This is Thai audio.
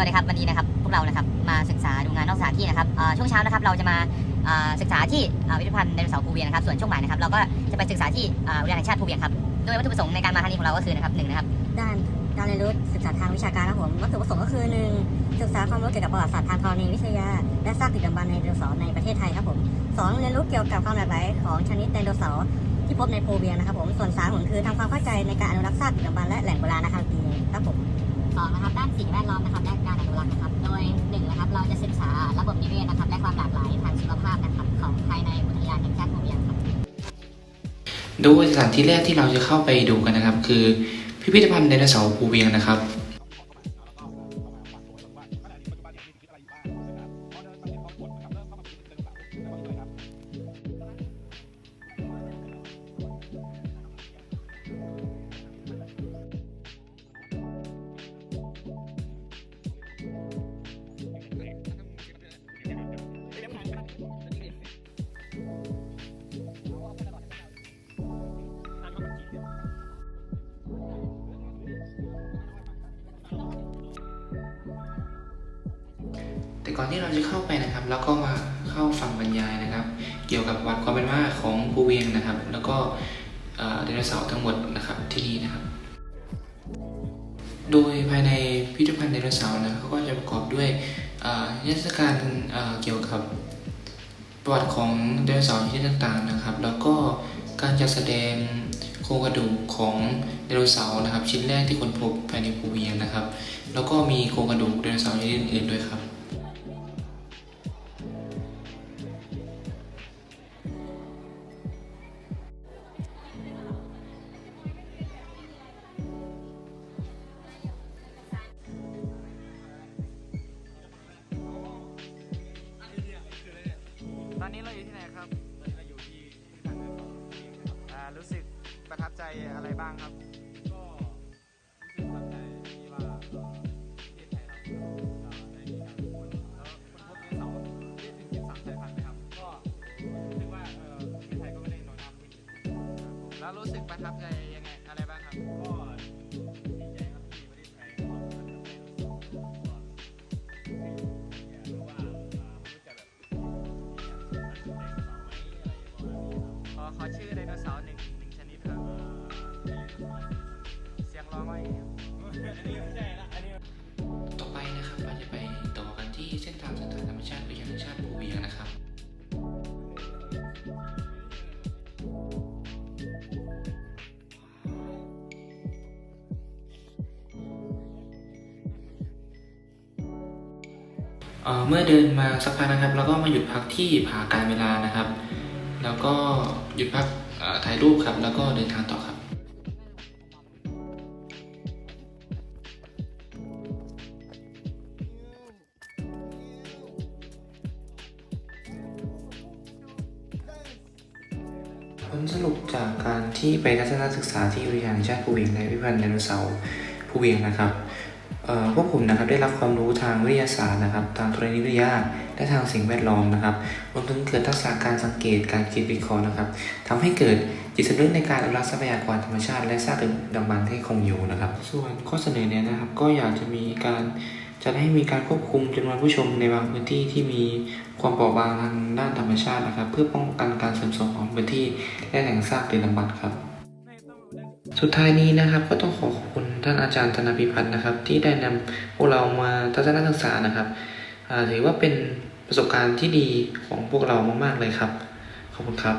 วัสดีครับวันนี้นะครับพวกเรานะครับมาศึกษาดูงานนอกสถานที่นะครับช่วงเช้านะครับเราจะมาศึกษาที่เอ่อพิพิธภัณฑ์ไดโนเสาร์ภูเวียงนะครับส่วนช่วงบ่ายนะครับเราก็จะไปศึกษาที่อุทยานแห่งชาติภูเวียงครับโดยวัตถุประสงค์ในการมาครั้งนี้ของเราก็คือนะครับหนึ่งนะครับด้านการเรียนรู้ศึกษาทางวิชาการนะผมวัตถุประสงค์ก็คือหนึ่งศึกษาความรู้เกี่ยวกับประวัติศาสตร์ทางธรณีวิทยา และซากดึกดำบรรพ์ในไดโนเสาร์ในประเทศไทยครับผมสองเรียนรู้เกี่ยวกับความหลากหลายของชนิดไดโนเสาร์ที่พบในภูเวียงนะครับผมส่วนสามผมคือทำความเข้าใจในการอนุรักษ์ซากดึกดำบรรพ์และแหล่งโบราณนะครับครับผม สองนะครับด้านสิ่งแวดล้อมนะครับและการอนุรักษ์นะครับ โดยหนึ่งนะครับเราจะศึกษาระบบนิเวศนะครับ และความหลากหลายทางชีวภาพนะครับ ของภายในอุทยานแห่งชาติภูเวียงครับโดยสถานที่แรกที่เราจะเข้าไปดูกันนะครับ คือพิพิธภัณฑ์ไดโนเสาร์ภูเวียงนะครับ แต่ก่อนที่เราจะเข้าไปนะครับ แล้วก็มาเข้าฟังบรรยายนะครับ เกี่ยวกับวัดความเป็นมาของภูเวียงนะครับ แล้วก็ไดโนเสาร์ทั้งหมดนะครับที่นี่นะครับ โดยภายในพิพิธภัณฑ์ไดโนเสาร์นะเขาก็จะประกอบด้วยนิทรรศการเอ่อเกี่ยวกับประวัติของไดโนเสาร์ชนิดต่างๆนะครับ แล้วก็การจัดแสดงโครงกระดูกของไดโนเสาร์นะครับ ชิ้นแรกที่ค้นพบภายในภูเวียงนะครับ แล้วก็มีโครงกระดูกไดโนเสาร์ชนิดอื่นๆด้วยครับ อะไรบ้างครับ ก็รู้สึกประทับใจที่ว่าเอ่อประเทศไทยเราเอ่อได้มีการค้นแล้วค้นพบไดโนเสาร์ได้ถึง13สายพันธุ์นะครับ ก็รู้สึกว่าเอ่อประเทศไทยก็ไม่ได้น้อยหน้าผู้อื่นแล้วรู้สึกประทับใจยังไงอะไรบ้างครับ ก็ดีใจครับที่ประเทศไทยก็ทำไดโนเสาร์ก็รู้ว่าอ่าไม่รู้จะแบบขอขอชื่อไดโนเสาร์หนึ่งหนึ่งช เมื่อเดินมาสักพักนะครับ แล้วก็มาหยุดพักที่ผาการเวลานะครับ แล้วก็หยุดพักถ่ายรูปครับ แล้วก็เดินทางต่อครับผลสรุปจากการที่ไปทัศนศึกษาที่อุทยานแห่งชาติภูเวียงในพิพิธภัณฑ์ไดโนเสาร์ภูเวียงนะครับ พวกผมนะครับได้รับความรู้ทางวิทยาศาสตร์นะครับ ทางธรณีวิทยาและทางสิ่งแวดล้อมนะครับรวมถึงเกิดทักษะการสังเกตการคิดวิเคราะห์นะครับทำให้เกิดจิตสำนึกในการอนุรักษ์ทรัพยากรธรรมชาติ และสร้างดึกดำบรรพ์ให้คงอยู่นะครับ ส่วนข้อเสนอเนี่ยนะครับ ก็อยากจะมีการจะให้มีการควบคุมจำนวนผู้ชมในบางพื้นที่ที่มีความเปราะบางทางด้านธรรมชาตินะครับ เพื่อป้องกันการเสื่อมโทรมของพื้นที่และแหล่งซากดึกดำบรรพ์ครับ สุดท้ายนี้นะครับก็ต้องขอขอบคุณ ท่านอาจารย์ธนพิพัฒน์นะครับ ที่ได้นำพวกเรามาทัศนศึกษานะครับถือว่าเป็นประสบการณ์ที่ดีของพวกเรามาก ๆ เลยครับ ขอบคุณครับ